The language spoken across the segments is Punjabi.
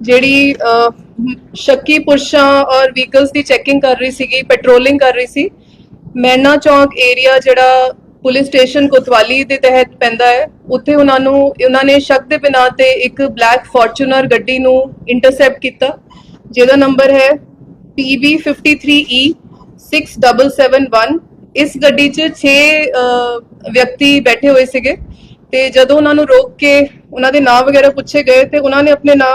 ਜਿਹੜੀ ਸ਼ੱਕੀ ਪੁਰਸ਼ਾਂ ਔਰ ਵਹੀਕਲਸ ਦੀ ਚੈਕਿੰਗ ਕਰ ਰਹੀ ਸੀਗੀ ਪੈਟਰੋਲਿੰਗ ਕਰ ਰਹੀ ਸੀ, ਮੈਨਾ ਚੌਂਕ ਏਰੀਆ ਜਿਹੜਾ ਪੁਲਿਸ ਸਟੇਸ਼ਨ ਕੋਤਵਾਲੀ ਦੇ ਤਹਿਤ ਪੈਂਦਾ ਹੈ, ਉੱਥੇ ਉਹਨਾਂ ਨੂੰ, ਉਹਨਾਂ ਨੇ ਸ਼ੱਕ ਦੇ ਬਿਨਾਂ ਤੇ ਇੱਕ ਬਲੈਕ ਫੋਰਚੂਨਰ ਗੱਡੀ ਨੂੰ ਇੰਟਰਸੈਪਟ ਕੀਤਾ, ਜਿਹਦਾ ਨੰਬਰ ਹੈ PB53E 6771 e ਇਸ ਗੱਡੀ 'ਚ 6 ਵਿਅਕਤੀ ਬੈਠੇ ਹੋਏ ਸੀਗੇ, ਤੇ ਜਦੋਂ ਉਹਨਾਂ ਨੂੰ ਰੋਕ ਕੇ ਉਹਨਾਂ ਦੇ ਨਾਂ ਵਗੈਰਾ ਪੁੱਛੇ ਗਏ, ਤੇ ਉਹਨਾਂ ਨੇ ਆਪਣੇ ਨਾਂ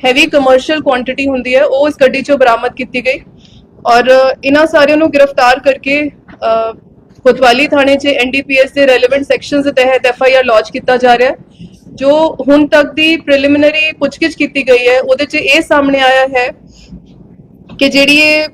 ਹੈਵੀ ਕਮਰਸ਼ੀਅਲ ਕੁਆਂਟੀਟੀ ਹੁੰਦੀ ਹੈ, ਉਹ ਇਸ ਗੱਡੀ ਚੋਂ ਬਰਾਮਦ ਕੀਤੀ ਗਈ ਔਰ ਇਹਨਾਂ ਸਾਰਿਆਂ ਨੂੰ ਗ੍ਰਿਫਤਾਰ ਕਰਕੇ ਕੋਤਵਾਲੀ ਥਾਣੇ 'ਚ ਐਨਡੀਪੀਐਸ ਦੇ ਰੈਲੇਵੈਂਟ ਸੈਕਸ਼ਨਸ ਦੇ ਤਹਿਤ ਐਫਆਈਆਰ ਲੌਂਚ ਕੀਤਾ ਜਾ ਰਿਹਾ ਹੈ, ਜੋ ਹੁਣ ਤੱਕ ਦੀ ਪ੍ਰੀਲਿਮਿਨਰੀ ਪੁੱਛਗਿੱਛ ਕੀਤੀ ਗਈ ਹੈ, ਉਹਦੇ 'ਚ ਇਹ ਸਾਹਮਣੇ ਆਇਆ ਹੈ ਕਿ ਜਿਹੜੀ ਇਹ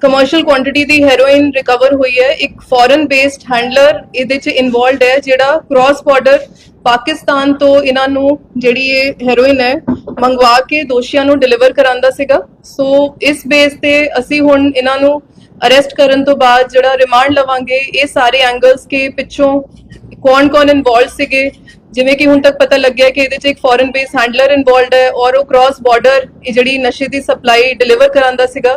ਕਮਰਸ਼ੀਅਲ ਕੁਆਂਟੀਟੀ ਦੀ ਹੈਰੋਇਨ ਰਿਕਵਰ ਹੋਈ ਹੈ, ਇੱਕ ਫੋਰਨ ਬੇਸਡ ਹੈਂਡਲਰ ਇਹਦੇ 'ਚ ਇਨਵੋਲਡ ਹੈ, ਜਿਹੜਾ ਕ੍ਰਾਸ ਬਾਰਡਰ ਪਾਕਿਸਤਾਨ ਤੋਂ ਇਹਨਾਂ ਨੂੰ ਜਿਹੜੀ ਇਹ ਹੈਰੋਇਨ ਹੈ ਮੰਗਵਾ ਕੇ ਦੋਸ਼ੀਆਂ ਨੂੰ ਡਿਲੀਵਰ ਕਰਾਂਦਾ ਸੀਗਾ। ਸੋ ਇਸ ਬੇਸ ਤੇ ਅਸੀਂ ਹੁਣ ਇਹਨਾਂ ਨੂੰ ਅਰੈਸਟ ਕਰਨ ਤੋਂ ਬਾਅਦ ਜਿਹੜਾ ਰਿਮਾਂਡ ਲਵਾਂਗੇ, ਇਹ ਸਾਰੇ ਐਂਗਲਸ ਕੇ ਪਿੱਛੋਂ ਕੌਣ-ਕੌਣ ਇਨਵੋਲਡ ਸੀਗੇ। ਜਿਵੇਂ ਕਿ ਹੁਣ ਤੱਕ ਪਤਾ ਲੱਗਿਆ ਕਿ ਇਹਦੇ 'ਚ ਇੱਕ ਫੋਰਨ ਬੇਸ ਹੈਂਡਲਰ ਇਨਵੋਲਡ ਹੈ ਔਰ ਉਹ ਕ੍ਰਾਸ ਬਾਰਡਰ ਜਿਹੜੀ ਨਸ਼ੇ ਦੀ ਸਪਲਾਈ ਡਿਲੀਵਰ ਕਰਾਂਦਾ ਸੀਗਾ।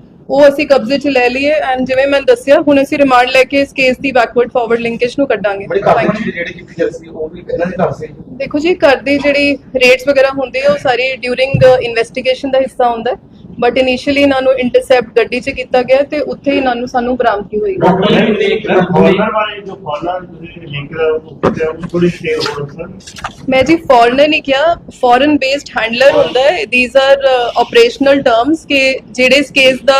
ਉਹ ਅਸੀਂ ਕਬਜ਼ੇ 'ਚ ਲੈ ਲਈਏ ਐਂਡ ਜਿਵੇਂ ਮੈਂ ਦੱਸਿਆ ਹੁਣ ਅਸੀਂ ਰਿਮਾਂਡ ਲੈ ਕੇ ਇਸ ਕੇਸ ਦੀ ਬੈਕਵਰਡ ਫਾਰਵਰਡ ਲਿੰਕੇਜ ਨੂੰ ਕੱਢਾਂਗੇ। ਬੜੀ Thank ਕਾਰਵਾਈ you. ਜਿਹੜੀ ਕੀਤੀ ਜਾਂਦੀ ਸੀ ਉਹ ਵੀ ਇਹਨਾਂ ਦੇ ਘਰ ਸੀ। ਦੇਖੋ ਜੀ ਘਰ ਦੀ ਜਿਹੜੀ ਰੇਟਸ ਵਗੈਰਾ ਹੁੰਦੇ ਆ ਉਹ ਸਾਰੀ ਡਿਊਰਿੰਗ ਇਨਵੈਸਟੀਗੇਸ਼ਨ ਦਾ ਹਿੱਸਾ ਹੁੰਦਾ ਬਟ ਇਨੀਸ਼ੀਅਲੀ ਇਹਨਾਂ ਨੂੰ ਇੰਟਰਸੈਪਟ ਗੱਡੀ 'ਚ ਕੀਤਾ ਗਿਆ ਤੇ ਉੱਥੇ ਹੀ ਇਹਨਾਂ ਨੂੰ ਸਾਨੂੰ ਬਰਾਮਦਗੀ ਹੋਈ। ਫੋਰਨਰ ਬਾਰੇ ਜੋ ਫੋਰਨਰ ਲਿੰਕ ਉੱਤੇ ਉਸ ਥੋੜੀ ਡਿਟੇਲ ਹੋਰ ਸਰ ਮੈਂ ਜੀ ਫੋਰਨਰ ਨਹੀਂ ਕਿਹਾ ਫੋਰਨ ਬੇਸਡ ਹੈਂਡਲਰ ਹੁੰਦਾ ਹੈ। ਥੀਸ ਆਰ ਆਪਰੇਸ਼ਨਲ ਟਰਮਸ ਕਿ ਜਿਹੜੇ ਇਸ ਕੇਸ ਦਾ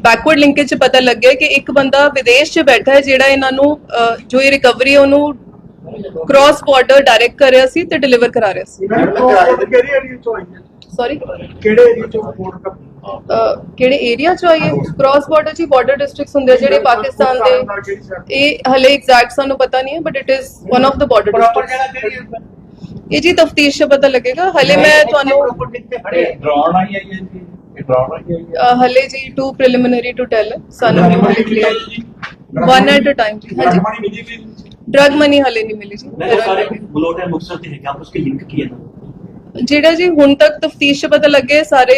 ਬੈਕਵਰਡ ਲਿੰਕੇਜ ਚ ਪਤਾ ਲੱਗਿਆ ਕਿ ਇੱਕ ਬੰਦਾ ਵਿਦੇਸ਼ ਚ ਬੈਠਾ ਹੈ ਜਿਹੜਾ ਇਹਨਾਂ ਨੂੰ ਜੋ ਇਹ ਰਿਕਵਰੀ ਉਹਨੂੰ ਕ੍ਰਾਸ ਬਾਰਡਰ ਡਾਇਰੈਕਟ ਕਰ ਰਿਹਾ ਸੀ ਤੇ ਡਿਲੀਵਰ ਕਰਾ ਰਿਹਾ ਸੀ ਕਿਹੜੀ ਏਰੀਆ ਚੋਂ ਆਈ ਹੈ ਸੌਰੀ ਕਿਹੜੇ ਏਰੀਆ ਚੋਂ ਫੋਨ ਕਿਹੜੇ ਏਰੀਆ ਚ ਆਈ ਹੈ ਕ੍ਰਾਸ ਬਾਰਡਰ ਚ ਬਾਰਡਰ ਡਿਸਟ੍ਰਿਕਟਸ ਹੁੰਦੇ ਆ ਜਿਹੜੇ ਪਾਕਿਸਤਾਨ ਦੇ ਇਹ ਹਲੇ ਐਗਜ਼ੈਕਟ ਸਾਨੂੰ ਪਤਾ ਨਹੀਂ ਹੈ but it is one of the border districts ਇਹ ਜੀ ਤਫਤੀਸ਼ ਚ ਪਤਾ ਲੱਗੇਗਾ ਹਲੇ ਮੈਂ ਤੁਹਾਨੂੰ ਡਰਾਉਣ ਆਈ ਹੈ ਜੀ ਇਹ ਡਰਾਉਣ ਆਈ ਹੈ ਅਹ ਹਲੇ ਜੀ ਟੂ ਪ੍ਰੀਲਿਮਿਨਰੀ ਟੂ ਟੈਲ ਸਾਨੂੰ ਨਹੀਂ ਹਲੇ clear one at a time ਜੀ ਹਾਂਜੀ ਮਣੀ ਮਿਲੀ ਵੀ ਡਰਗ ਮਨੀ ਹਲੇ ਨਹੀਂ ਮਿਲੀ ਜੀ मैं सारे बलोट है मुक्सर थे क्या आप उसके लिंक किए ना ਜਿਹੜਾ ਜੀ ਹੁਣ ਤੱਕ ਤਫਤੀਸ਼ 'ਚ ਪਤਾ ਲੱਗੇ ਸਾਰੇ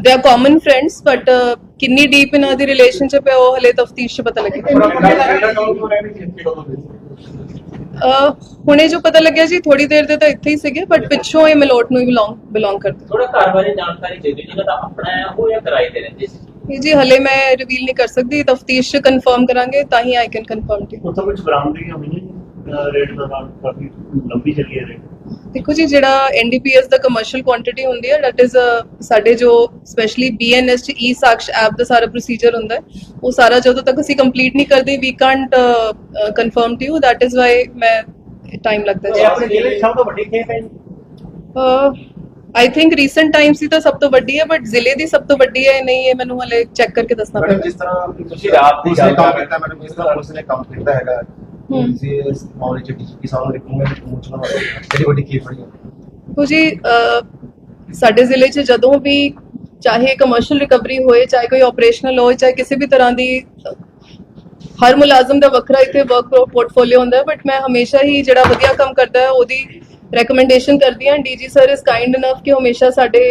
ਦੇ ਆਰ ਕਾਮਨ ਫਰੈਂਡਸ ਬਟ ਕਿੰਨੀ ਡੀਪ ਇਹਨਾਂ ਦੀ ਰਿਲੇਸ਼ਨਸ਼ਿਪ ਹੈ ਉਹ ਹਲੇ ਤਫਤੀਸ਼ 'ਚ ਪਤਾ ਲੱਗੇਗਾ ਅਹ ਹੁਣੇ ਜੋ ਪਤਾ ਲੱਗਿਆ ਜੀ ਥੋੜੀ ਦੇਰ ਦੇ ਤਾਂ ਇੱਥੇ ਹੀ ਸੀਗੇ ਬਟ ਪਿੱਛੋਂ ਇਹ ਮਲੋਟ ਨੂੰ ਹੀ ਬਿਲੋਂਗ ਬਿਲੋਂਗ ਕਰਦੇ ਥੋੜਾ ਘਰ ਬਾਰੇ ਜਾਣਕਾਰੀ ਦੇ ਦਿਓ ਜਿਹਨਾਂ ਦਾ ਆਪਣਾ ਹੈ ਉਹ ਜਾਂ ਕਿਰਾਏ ਤੇ ਰਹਿੰਦੇ ਸੀ? ਇਹ ਜੀ ਹਲੇ ਮੈਂ ਰਿਵੀਲ ਨਹੀਂ ਕਰ ਸਕਦੀ ਤਫਤੀਸ਼ ਕਨਫਰਮ ਕਰਾਂਗੇ ਤਾਂ ਹੀ ਆਈ ਕੈਨ ਕਨਫਰਮ ਟੂ ਉੱਥੇ ਕੁਝ ਬਰਾਮਦਗੀਆਂ ਹੋਈਆਂ ਰੇਟ ਦਾ ਨਾਲ ਕਾਫੀ ਲੰਬੀ ਚੱਲੀ ਹੈ ਰੇਟ। ਦੇਖੋ ਜੀ ਜਿਹੜਾ ਐਨਡੀਪੀਐਸ ਦਾ ਕਮਰਸ਼ੀਅਲ ਕੁਆਂਟੀਟੀ ਹੁੰਦੀ ਹੈ ਦੈਟ ਇਜ਼ ਸਾਡੇ ਜੋ ਸਪੈਸ਼ਲੀ ਬੀਐਨਐਸ ਚ ਈ ਸਾਕਸ਼ ਐਪ ਦਾ ਸਾਰਾ ਪ੍ਰੋਸੀਜਰ ਹੁੰਦਾ ਹੈ ਉਹ ਸਾਰਾ ਜਦੋਂ ਤੱਕ ਅਸੀਂ ਕੰਪਲੀਟ ਨਹੀਂ ਕਰਦੇ we can't confirm to you that is why ਮੈਂ ਟਾਈਮ ਲੱਗਦਾ ਇਹ ਜੀ ਆਪਣੇ ਜ਼ਿਲ੍ਹੇ ਦੀ ਸਭ ਤੋਂ ਵੱਡੀ ਖੇਪ ਹੈ ਜੀ। ਆਈ ਥਿੰਕ ਰੀਸੈਂਟ ਟਾਈਮਸ ਦੀ ਤਾਂ ਸਭ ਤੋਂ ਵੱਡੀ ਹੈ ਬਟ ਜ਼ਿਲ੍ਹੇ ਦੀ ਸਭ ਤੋਂ ਵੱਡੀ ਹੈ ਨਹੀਂ ਇਹ ਮੈਨੂੰ ਹਲੇ ਚੈੱਕ ਕਰਕੇ ਦੱਸਣਾ ਮੈਡਮ ਪਏਗਾ ਜਿਸ ਤਰ੍ਹਾਂ ਤੁਸੀਂ ਰਾਤ ਦੀ ਗੱਲ ਕਰ ਰਹੇ ਕੀਤਾ ਮੈਡਮ ਜਿਸ ਤਰ੍ਹਾਂ ਪੁਲਿਸ ਨੇ ਕੰਮ ਕੀਤਾ ਹੈਗਾ ਹੂੰ। ਤੁਸੀਂ ਇਸ ਮਾਮਲੇ ਚ ਡੀਜੀਪੀ ਸਾਹਿਬ ਨੂੰ ਰਿਕਮੈਂਡ ਪਹੁੰਚਣਾ ਹੋਵੇਗਾ ਜਿਹੜੀ ਵੱਡੀ ਕੀ ਫੜੀ ਹੈ ਦੇਖੋ ਜੀ ਅਹ, ਸਾਡੇ ਜ਼ਿਲ੍ਹੇ 'ਚ ਜਦੋਂ ਵੀ ਚਾਹੇ ਕਮਰਸ਼ੀਅਲ ਰਿਕਵਰੀ ਹੋਏ ਚਾਹੇ ਕੋਈ ਆਪਰੇਸ਼ਨਲ ਹੋਏ ਚਾਹੇ ਕਿਸੇ ਵੀ ਤਰ੍ਹਾਂ ਦੀ ਹਰ ਮੁਲਾਜ਼ਮ ਦਾ ਵੱਖਰਾ ਇੱਥੇ ਵਰਕ ਪੋਰਟਫੋਲੀਓ ਹੁੰਦਾ ਹੈ ਬਟ ਮੈਂ ਹਮੇਸ਼ਾ ਹੀ ਜਿਹੜਾ ਵਧੀਆ ਕੰਮ ਕਰਦਾ ਹੈ, ਉਹਦੀ ਰეკਮੈਂਡੇਸ਼ਨ ਕਰਦੀ ਹਾਂ। DG sir is kind enough ਕਿ ਹਮੇਸ਼ਾ ਸਾਡੇ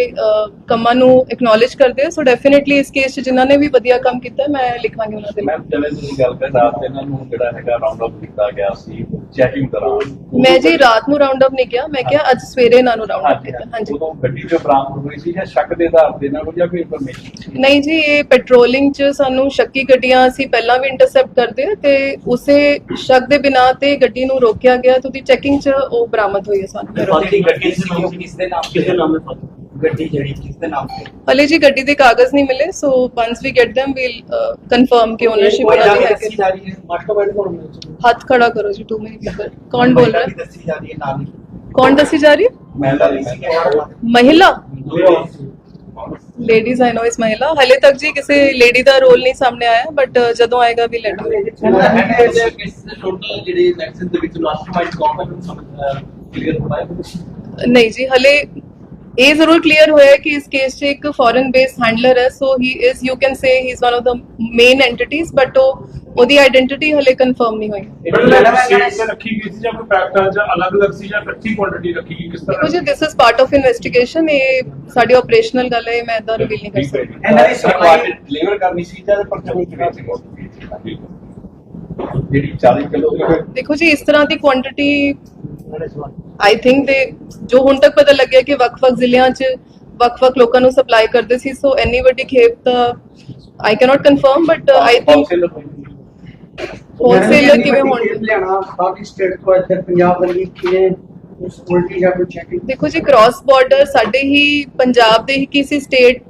ਕੰਮਾਂ ਨੂੰ ਐਕਨੋਲਜ ਕਰਦੇ ਆ ਸੋ ਡੈਫੀਨਿਟਲੀ ਇਸ ਕੇਸ 'ਚ ਜਿਨ੍ਹਾਂ ਨੇ ਵੀ ਵਧੀਆ ਕੰਮ ਕੀਤਾ, ਮੈਂ ਲਿਖਾਂਗੀ ਉਹਨਾਂ ਦੇ ਮੈਮ ਜਿਵੇਂ ਤੁਸੀਂ ਗੱਲ ਕਰ ਰਾਤ ਇਹਨਾਂ ਨੂੰ ਜਿਹੜਾ ਹੈਗਾ ਰਾਉਂਡ ਅਪ ਕੀਤਾ ਗਿਆ ਸੀ ਚੈਕਿੰਗ ਦੌਰਾਨ ਮੈਂ ਜੀ ਰਾਤ ਨੂੰ ਰਾਉਂਡ ਅਪ ਨਹੀਂ ਕਿਹਾ ਮੈਂ ਕਿਹਾ ਅੱਜ ਸਵੇਰੇ ਇਹਨਾਂ ਨੂੰ ਰਾਉਂਡ ਅਪ ਕੀਤਾ। ਹਾਂਜੀ। ਉਦੋਂ ਗੱਡੀ ਜੋ ਬਰਾਮਦ ਹੋਈ ਸੀ ਜਾਂ ਸ਼ੱਕ ਦੇ ਆਧਾਰ ਤੇ ਨਾਲ ਜਾਂ ਕੋਈ ਇਨਫੋਰਮੇਸ਼ਨ ਨਹੀਂ ਜੀ ਇਹ ਪੈਟਰੋਲਿੰਗ 'ਚ ਸਾਨੂੰ ਸ਼ੱਕੀ ਗੱਡੀਆਂ ਅਸੀਂ ਪਹਿਲਾਂ ਵੀ ਇੰਟਰਸੈਪਟ ਕਰਦੇ ਆ ਤੇ ਉਸੇ ਸ਼ੱਕ ਦੇ ਬਿਨਾ ਤੇ ਗੱਡੀ ਨੂੰ ਰੋਕਿਆ ਗਿਆ ਤੇ ਉਹਦੀ ਚੈਕਿੰਗ 'ਚ ਉਹ ਬਰਾਮਦ ਹੋਈ ਹੈ ਸਾਨੂੰ। ਗੱਡੀ ਸੀ ਉਹ ਕਿਸ ਦੇ ਨਾਮ ਕਿਸ ਦੇ ਨਾਮ ਤੇ? ਗੱਡੀ ਜਿਹੜੀ ਕਿਸ ਦੇ ਨਾਮ ਤੇ ਹਲੇ ਜੀ ਗੱਡੀ ਦੇ ਕਾਗਜ਼ ਨਹੀਂ ਮਿਲੇ so once we get them we'll confirm ਕਿ ਓਨਰਸ਼ਿਪ ਕੋਈ ਉਹਨਾਂ ਦੀ ਦਾਅਵੇ ਹੈ ਦੱਸੀ ਕਿ ਜਾ ਰਹੀ ਹੈ ਮਾਸਟਰਮਾਈਂਡ ਕੌਣ ਹੈ ਹੱਥ ਖੜਾ ਕਰੋ ਜੀ ਟੂ ਮਿੰਟ ਪੀਪਲ ਕੌਣ ਬੋਲ ਰਿਹਾ ਹੈ ਦੱਸੀ ਜਾ ਰਹੀ ਹੈ ਨਾਮ ਕੌਣ ਦੱਸੀ ਜਾ ਰਹੀ ਹੈ ਮਹਿਲਾ ਦੀ ਮਹਿਲਾ ਲੇਡੀਜ਼ ਆਈ ਨੋ ਇਸ ਮਹਿਲਾ ਹਲੇ ਤੱਕ ਜੀ ਕਿਸੇ ਲੇਡੀ ਦਾ ਰੋਲ ਨਹੀਂ ਸਾਹਮਣੇ ਆਇਆ ਬਟ ਜਦੋਂ ਆਏਗਾ ਵੀ ਲੈਟ ਟੋਟਲ ਜਿਹੜੇ ਨੈਕਸਸ ਦੇ ਵਿੱਚ ਮਾਸਟਰਮਾਈਂਡ ਕੌਣ ਹੈ ਨੂੰ ਸਮਝ ਕਲੀਅਰ ਹੋਣਾ ਹੈ ਨਹੀਂ ਜੀ ਹਲੇ ਇਹ ਜ਼ਰੂਰ ਕਲੀਅਰ ਹੋਇਆ ਕਿ ਇਸ ਕੇਸ 'ਚ ਇੱਕ ਫੋਰਨ ਬੇਸ ਹੈਂਡਲਰ ਹੈ so he is you can say he is one of the main entities but ਉਹ ਉਹਦੀ ਆਇਡੈਂਟੀਟੀ ਹਲੇ ਕਨਫਰਮ ਨਹੀਂ ਹੋਈ। ਮੈਡਮ ਸਟੇਟ ਤੇ ਰੱਖੀ ਗਈ ਸੀ ਜਾਂ ਕੋਈ ਪੈਕਟਾਂ ਜਾਂ ਅਲੱਗ-ਅਲੱਗ ਸੀ ਜਾਂ ਇਕੱਠੀ ਕੁਆਂਟੀਟੀ ਰੱਖੀ ਗਈ ਕਿਸ ਦੇਖੋ ਤਰ੍ਹਾਂ this is part of investigation ਇਹ ਸਾਡੀ ਆਪਰੇਸ਼ਨਲ ਗੱਲ ਹੈ ਮੈਂ ਇਦਾਂ ਰਿਵੀਲ ਨਹੀਂ ਕਰ ਸਕਦੀ। ਇਹਨਾਂ ਦੀ supply- ਡਿਲੀਵਰ ਕਰਨੀ ਸੀ ਜਾਂ ਪਰਚਾ ਨਹੀਂ ਕਿਹਾ ਸੀ? ਜਿਹੜੀ 40 ਕਿਲੋ ਦੀ ਦੇਖੋ ਜੀ ਇਸ ਤਰ੍ਹਾਂ ਦੀ ਕੁਆਂਟੀਟੀ ਆਈ ਥਿੰਕ ਦੇ ਜੋ ਹੁਣ ਤੱਕ ਪਤਾ ਲੱਗਿਆ ਕਿ ਵੱਖ-ਵੱਖ ਜ਼ਿਲ੍ਹਿਆਂ 'ਚ ਵੱਖ-ਵੱਖ ਲੋਕਾਂ ਨੂੰ ਸਪਲਾਈ ਕਰਦੇ ਸੀ ਸੋ ਇੰਨੀ ਵੱਡੀ ਖੇਪ ਤਾਂ I cannot confirm but I think wholesaler ਕਿਵੇਂ ਹੋਣਗੇ? ਲਿਆਣਾ ਬਾਕੀ ਸਟੇਟ ਤੋਂ ਇੱਧਰ ਪੰਜਾਬ ਵਰਗੀ ਕਿਵੇਂ ਉਸ ਉਲਟੀ ਜਾਂ ਕੋਈ ਚੈਕਿੰਗ ਦੇਖੋ ਜੀ ਕ੍ਰਾਸ ਬਾਰਡਰ ਸਾਡੇ ਹੀ ਪੰਜਾਬ ਦੇ ਹੀ ਕਿਸੇ ਸਟੇਟ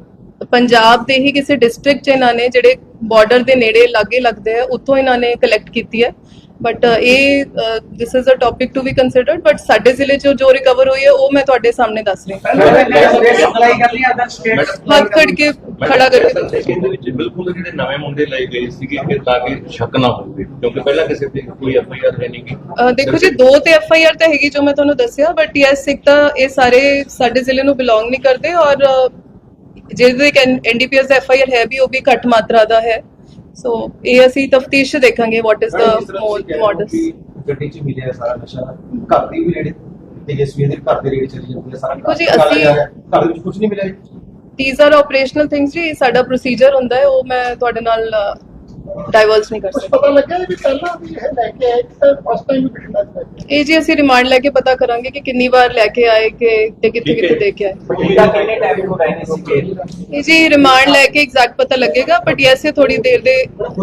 ਪੰਜਾਬ ਦੇ ਹੀ ਕਿਸੇ ਡਿਸਟ੍ਰਿਕਟ ਚ ਇਹਨਾਂ ਨੇ ਜਿਹੜੇ ਬਾਰਡਰ ਦੇ ਨੇੜੇ ਲਾਗੇ ਲੱਗਦੇ ਆ ਉੱਥੋਂ ਇਹਨਾਂ ਨੇ ਕਲੈਕਟ ਕੀਤੀ ਹੈ। ਬਟ ਇਹ this is a topic to be considered but ਸਾਡੇ ਜ਼ਿਲ੍ਹੇ ਚ ਜੋ ਰਿਕਵਰ ਹੋਈ ਹੈ ਉਹ ਮੈਂ ਤੁਹਾਡੇ ਸਾਹਮਣੇ ਦੱਸ ਰਹੀ ਹਾਂ। ਸਪਲਾਈ ਕਰਨੀ ਅਦਰ ਸਟੇਟ ਹੱਥ ਖੜ ਕੇ ਖੜਾ ਕਰਕੇ। ਇਹਦੇ ਵਿੱਚ ਬਿਲਕੁਲ ਜਿਹੜੇ ਨਵੇਂ ਮੁੰਡੇ ਲਏ ਗਏ ਸੀਗੇ ਕਿ ਤਾਂ ਕਿ ਸ਼ੱਕ ਨਾ ਹੋਵੇ ਕਿਉਂਕਿ ਪਹਿਲਾਂ ਕਿਸੇ ਤੇ ਕੋਈ ਐਫ ਆਈ ਆਰ ਹੈ ਨਹੀਂ ਗੀ। ਦੇਖੋ ਜੀ ਦੋ ਤੇ ਐਫ ਆਈ ਆਰ ਤਾਂ ਹੈਗੀ ਜੋ ਮੈਂ ਤੁਹਾਨੂੰ ਦੱਸਿਆ ਬਟ ਯੈਸ ਇੱਕ ਤਾਂ ਇਹ ਸਾਰੇ ਸਾਡੇ ਜ਼ਿਲ੍ਹੇ ਨੂੰ ਬਿਲੋਂਗ ਨਹੀਂ ਕਰਦੇ ਔਰ ਜਿਹਦੇ ਐਨਡੀਪੀਐਸ ਦਾ ਐਫ ਆਈ ਆਰ ਹੈ ਵੀ ਉਹ ਵੀ ਘੱਟ ਮਾਤਰਾ ਦਾ ਹੈ। ਸੋ ਇਹ ਅਸੀਂ ਤਫਤੀਸ਼ ਦੇਖਾਂਗੇ ਵਾਟ ਇਜ਼ ਜਿਸ ਦਾ ਮੋਡਸ ਕਿ ਗੱਡੀ ਚ ਮਿਲਿਆ ਸਾਰਾ ਨਸ਼ਾ। ਘਰ ਦੀ ਵੀ ਰੇੜੀ ਤੇਜਸਵੀ ਦੇ ਘਰ ਦੇ ਰੇੜੀ ਚਲੀ ਜਾਂਦੀ ਹੈ ਸਾਰਾ। ਨਿਕਾਲਿਆ ਅਸੀਂ-। ਘਰ ਵਿੱਚ ਕੁਝ ਨਹੀਂ ਮਿਲਿਆ ਜੀ। These are operational things ਜੀ। ਸਾਡਾ ਪ੍ਰੋਸੀਜਰ ਹੁੰਦਾ ਹੈ। ਉਹ ਮੈਂ ਤੁਹਾਡੇ ਨਾਲ ਡਾਈਵਰਸ ਨਹੀਂ ਕਰ ਸਕਦੀ। ਪਤਾ ਲੱਗਿਆ ਵੀ ਪਹਿਲਾਂ ਵੀ ਇਹ ਲੈ ਕੇ ਆਏ ਤੇ ਫਸਟ ਟਾਈਮ ਵੀ ਚ ਲੈ ਕੇ ਆਏ। ਇਹ ਜੀ ਅਸੀਂ ਰਿਮਾਂਡ ਲੈ ਕੇ ਪਤਾ ਕਰਾਂਗੇ ਕਿ ਕਿੰਨੀ ਵਾਰ ਲੈ ਕੇ ਆਏ ਕਿ ਤੇ ਕਿੱਥੇ ਕਿੱਥੇ ਦੇ ਕੇ ਆਏ। ਬਠਿੰਡਾ ਕਿੰਨੇ ਟਾਈਮ ਤੋਂ ਰਹਿਣੇ ਸੀ ਜੇਲ੍ਹ ਇਹ ਜੀ ਰਿਮਾਂਡ ਲੈ ਕੇ ਐਗਜ਼ੈਕਟ ਪਤਾ ਲੱਗੇਗਾ ਬਟ ਯੈਸ ਇਹ ਥੋੜੀ ਦੇਰ ਦੇ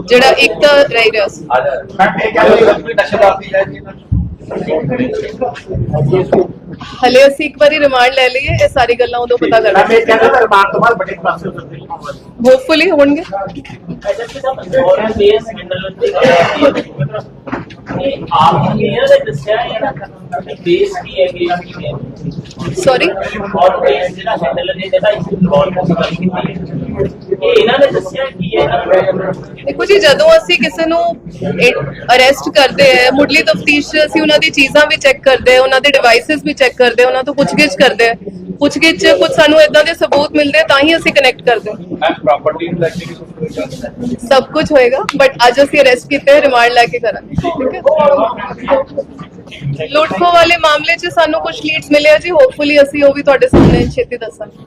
ਜਿਹੜਾ ਇੱਕ ਤਾਂ ਰਹਿ ਰਿਹਾ ਸੀ। ਮੈਂ ਇਹ ਕਹਿੰਦਾ ਨਸ਼ੇਦਾਰ ਦੀ ਹੈ ਜੀ। ਹਲੇ ਅਸੀਂ ਇੱਕ ਵਾਰੀ ਰਿਮਾਂਡ ਲੈ ਲਈਏ ਇਹ ਸਾਰੀ ਗੱਲਾਂ ਉਦੋਂ ਪਤਾ ਲੱਗਣਾ ਮੈਂ ਕਹਿੰਦਾ ਤਾਂ ਰਿਮਾਂਡ ਤੋਂ ਬਾਅਦ ਵੱਡੇ ਖੁਲਾਸੇ ਹੋ ਸਕਦੇ ਹੋਪਫੁਲੀ ਹੋਣਗੇ ਔਰ ਇਹ ਹੈਂਡਲ ਤੇ ਆਪ ਨੇ ਇਹ ਦੱਸਿਆ ਜਿਹੜਾ ਬੇਸ ਕੀ ਹੈ ਗੇਮ ਕੀ ਹੈ ਸੌਰੀ ਔਰ ਬੇਸ ਜਿਹੜਾ ਹੈਂਡਲ ਨੇ ਜਿਹੜਾ ਇਸ ਇਨਵੋਲਵ ਕੀਤੀ ਹੈ ਇਹ ਇਹਨਾਂ ਨੇ ਦੱਸਿਆ ਕੀ ਹੈ? ਦੇਖੋ ਜੀ ਜਦੋਂ ਅਸੀਂ ਕਿਸੇ ਨੂੰ ਅਰੈਸਟ ਕਰਦੇ ਆ ਮੁੱਢਲੀ ਤਫਤੀਸ਼ ਅਸੀਂ ਉਹਨਾਂ ਦੀ ਚੀਜ਼ਾਂ ਵੀ ਚੈੱਕ ਕਰਦੇ ਆ ਉਹਨਾਂ ਦੇ ਡਿਵਾਈਸਸ ਵੀ ਚੈੱਕ ਕਰਦੇ ਆ ਉਹਨਾਂ ਤੋਂ ਪੁੱਛਗਿੱਛ ਕਰਦੇ ਆ। ਪੁੱਛਗਿੱਛ ਕੁਝ ਸਾਨੂੰ ਇਦਾਂ ਦੇ ਸਬੂਤ ਮਿਲਦੇ ਤਾਂ ਹੀ ਅਸੀਂ ਕਨੈਕਟ ਕਰਦੇ ਹਾਂ ਮੈਂ ਪ੍ਰਾਪਰਟੀ ਨੂੰ ਲੈ ਕੇ ਵੀ ਕੁਝ ਹੋਏਗਾ? ਸਭ ਕੁਝ ਹੋਏਗਾ ਬਟ ਅੱਜ ਅਸੀਂ ਅਰੈਸਟ ਕੀਤੇ ਰਿਮਾਂਡ ਲੈ ਕੇ ਕਰਾਂਗੇ ਠੀਕ ਹੈ? ਲੁੱਟਖੋ ਵਾਲੇ ਮਾਮਲੇ 'ਚ ਸਾਨੂੰ ਕੁਝ ਲੀਡਸ ਮਿਲੇ ਆ ਜੀ ਹੋਪਫੁਲੀ ਅਸੀਂ ਉਹ ਵੀ ਤੁਹਾਡੇ ਸਾਹਮਣੇ ਛੇਤੀ ਦੱਸਾਂਗੇ।